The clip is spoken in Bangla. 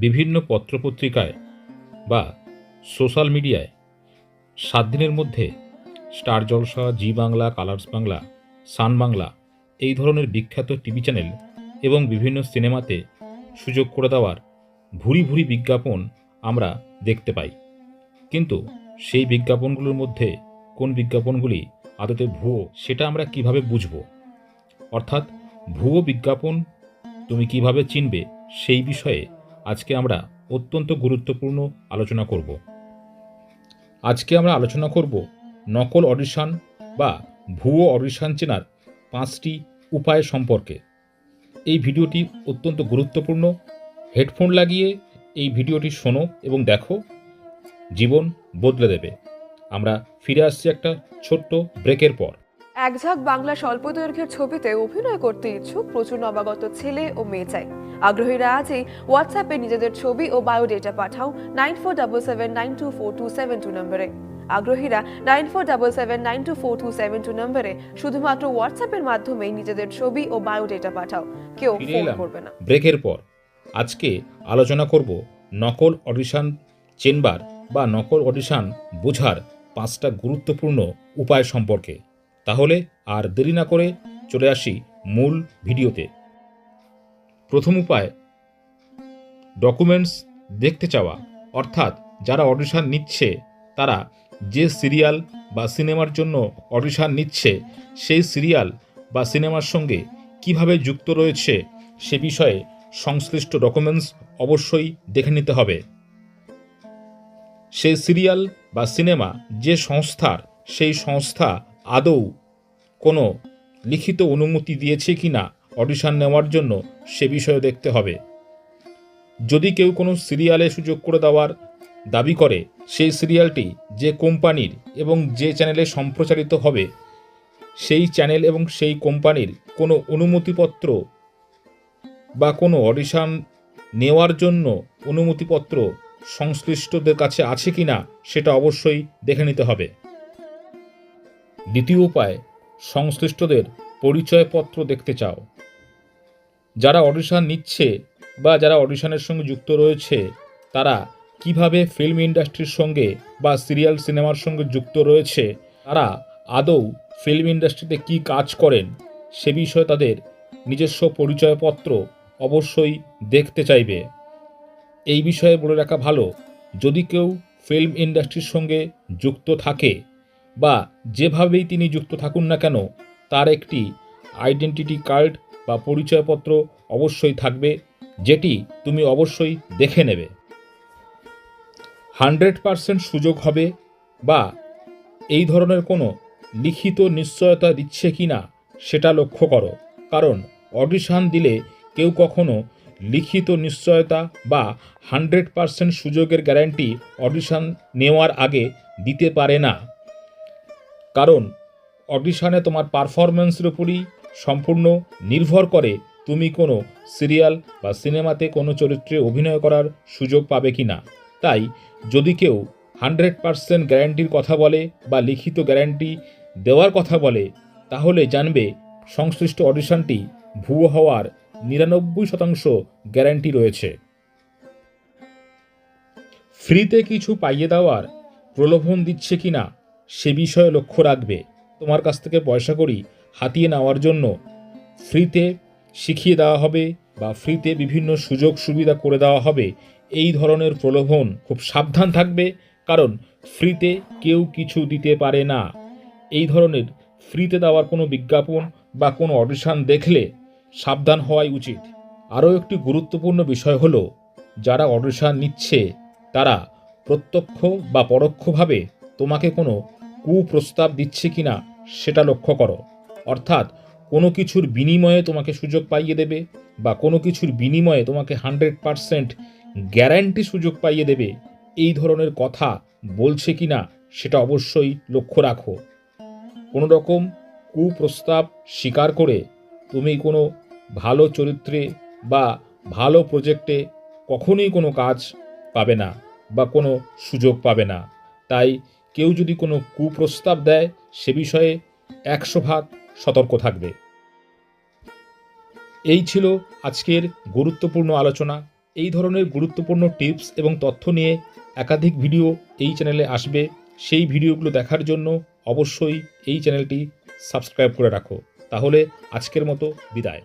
বিভিন্ন পত্রপত্রিকায় বা সোশ্যাল মিডিয়ায় সাত দিনের মধ্যে Star Jalsha, Zee Bangla, Colors Bangla, Sun Bangla এই ধরনের বিখ্যাত টিভি চ্যানেল এবং বিভিন্ন সিনেমাতে সুযোগ করে দেওয়ার ভুরি ভুরি বিজ্ঞাপন আমরা দেখতে পাই। কিন্তু সেই বিজ্ঞাপনগুলোর মধ্যে কোন বিজ্ঞাপনগুলি আদতে ভুয়ো, সেটা আমরা কীভাবে বুঝব? অর্থাৎ ভুয়ো বিজ্ঞাপন তুমি কীভাবে চিনবে সেই বিষয়ে আজকে আমরা অত্যন্ত গুরুত্বপূর্ণ আলোচনা করব। আজকে আমরা আলোচনা করব নকল অডিশন বা ভুয়ো অডিশন চেনার পাঁচটি উপায় সম্পর্কে। এই ভিডিওটি অত্যন্ত গুরুত্বপূর্ণ। হেডফোন লাগিয়ে এই ভিডিওটি শোনো এবং দেখো। জীবন বদলে দেবে। আমরা ফিরে আসছি একটা ছোট্ট ব্রেকের পর। একঝাঁক বাংলা স্বল্প দৈর্ঘ্যের ছবিতে অভিনয় করতে ইচ্ছুক প্রচুর নবাগত ছেলে ও মেয়ে চাই। আগ্রহীরা আজই হোয়াটসঅ্যাপে নিজেদের ছবি ও বায়োডেটা পাঠাও nine four double seven nine two four two seven two নম্বরে। আগ্রহীরা nine four double seven nine two four two seven two নম্বরে শুধুমাত্র হোয়াটসঅ্যাপের মাধ্যমেই নিজেদের ছবি ও বায়োডেটা পাঠাও। কেউ ফোন করবে না। ব্রেকের পর আজকে আলোচনা করব নকল অডিশন চেম্বার বা নকল অডিশন বোঝার পাঁচটা গুরুত্বপূর্ণ উপায় সম্পর্কে। তাহলে আর দেরি না করে চলে আসি মূল ভিডিওতে। প্রথম উপায় ডকুমেন্টস দেখতে চাওয়া। অর্থাৎ যারা অডিশন নিচ্ছে, তারা যে সিরিয়াল বা সিনেমার জন্য অডিশন নিচ্ছে, সেই সিরিয়াল বা সিনেমার সঙ্গে কীভাবে যুক্ত রয়েছে, সে বিষয়ে সংশ্লিষ্ট ডকুমেন্টস অবশ্যই দেখে নিতে হবে। সেই সিরিয়াল বা সিনেমা যে সংস্থার, সেই সংস্থা আদৌ কোনো লিখিত অনুমতি দিয়েছে কি না অডিশন নেওয়ার জন্য সে বিষয়ে দেখতে হবে। যদি কেউ কোনো সিরিয়ালে সুযোগ করে দেওয়ার দাবি করে, সেই সিরিয়ালটি যে কোম্পানির এবং যে চ্যানেলে সম্প্রচারিত হবে, সেই চ্যানেল এবং সেই কোম্পানির কোনো অনুমতিপত্র বা কোনো অডিশন নেওয়ার জন্য অনুমতিপত্র সংশ্লিষ্টদের কাছে আছে কি না, সেটা অবশ্যই দেখে নিতে হবে। দ্বিতীয় উপায়, সংশ্লিষ্টদের পরিচয়পত্র দেখতে চাও। যারা অডিশন নিচ্ছে বা যারা অডিশনের সঙ্গে যুক্ত রয়েছে, তারা কীভাবে ফিল্ম ইন্ডাস্ট্রির সঙ্গে বা সিরিয়াল সিনেমার সঙ্গে যুক্ত রয়েছে, তারা আদৌ ফিল্ম ইন্ডাস্ট্রিতে কি কাজ করেন, সে বিষয়ে তাদের নিজস্ব পরিচয়পত্র অবশ্যই দেখতে চাইবে। এই বিষয়ে বলে রাখা ভালো, যদি কেউ ফিল্ম ইন্ডাস্ট্রির সঙ্গে যুক্ত থাকে বা যেভাবেই তিনি যুক্ত থাকুন না কেন, তার একটি আইডেন্টিটি কার্ড বা পরিচয়পত্র অবশ্যই থাকবে, যেটি তুমি অবশ্যই দেখে নেবে। হান্ড্রেড পারসেন্ট সুযোগ হবে বা এই ধরনের কোনো লিখিত নিশ্চয়তা দিচ্ছে কি না, সেটা লক্ষ্য করো। কারণ অডিশন দিলে কেউ কখনো লিখিত নিশ্চয়তা বা হান্ড্রেড পারসেন্ট সুযোগের গ্যারান্টি অডিশন নেওয়ার আগে দিতে পারে না। কারণ অডিশনে তোমার পারফরমেন্সের উপরই সম্পূর্ণ নির্ভর করে তুমি কোনো সিরিয়াল বা সিনেমাতে কোনো চরিত্রে অভিনয় করার সুযোগ পাবে কি না। তাই, যদি কেউ হান্ড্রেড পারসেন্ট গ্যারান্টির কথা বলে বা লিখিত গ্যারান্টি দেওয়ার কথা বলে, তাহলে জানবে সংশ্লিষ্ট অডিশনটি ভুয়ো হওয়ার নিরানব্বই শতাংশ গ্যারান্টি রয়েছে। ফ্রিতে কিছু পাইয়ে দেওয়ার প্রলোভন দিচ্ছে কি না, সে বিষয়ে লক্ষ্য রাখবে। তোমার কাছ থেকে পয়সা করি হাতিয়ে নেওয়ার জন্য ফ্রিতে শিখিয়ে দেওয়া হবে বা ফ্রিতে বিভিন্ন সুযোগ সুবিধা করে দেওয়া হবে। এই ধরনের প্রলোভন খুব সাবধান থাকবে, কারণ ফ্রিতে কেউ কিছু দিতে পারে না। এই ধরনের ফ্রিতে দেওয়ার কোনো বিজ্ঞাপন বা কোনো অডিশন দেখলে সাবধান হওয়াই উচিত। আরও একটি গুরুত্বপূর্ণ বিষয় হলো, যারা অডিশন নিচ্ছে, তারা প্রত্যক্ষ বা পরোক্ষভাবে তোমাকে কোনো কুপ্রস্তাব দিচ্ছে কিনা সেটা লক্ষ্য করো। অর্থাৎ কোনো কিছুর বিনিময়ে তোমাকে সুযোগ পাইয়ে দেবে বা কোনো কিছুর বিনিময়ে তোমাকে হান্ড্রেড পারসেন্ট গ্যারান্টি সুযোগ পাইয়ে দেবে, এই ধরনের কথা বলছে কি না সেটা অবশ্যই লক্ষ্য রাখো। কোনো রকম কুপ্রস্তাব স্বীকার করে তুমি কোনো ভালো চরিত্রে বা ভালো প্রজেক্টে কখনোই কোনো কাজ পাবে না বা কোনো সুযোগ পাবে না। তাই কেউ যদি কোনো কুপ্রস্তাব দেয় সে বিষয়ে একশো ভাগ সতর্ক থাকবে। এই ছিল আজকের গুরুত্বপূর্ণ আলোচনা। এই ধরনের গুরুত্বপূর্ণ টিপস এবং তথ্য নিয়ে একাধিক ভিডিও এই চ্যানেলে আসবে। সেই ভিডিওগুলো দেখার জন্য অবশ্যই এই চ্যানেলটি সাবস্ক্রাইব করে রাখো। তাহলে আজকের মতো বিদায়।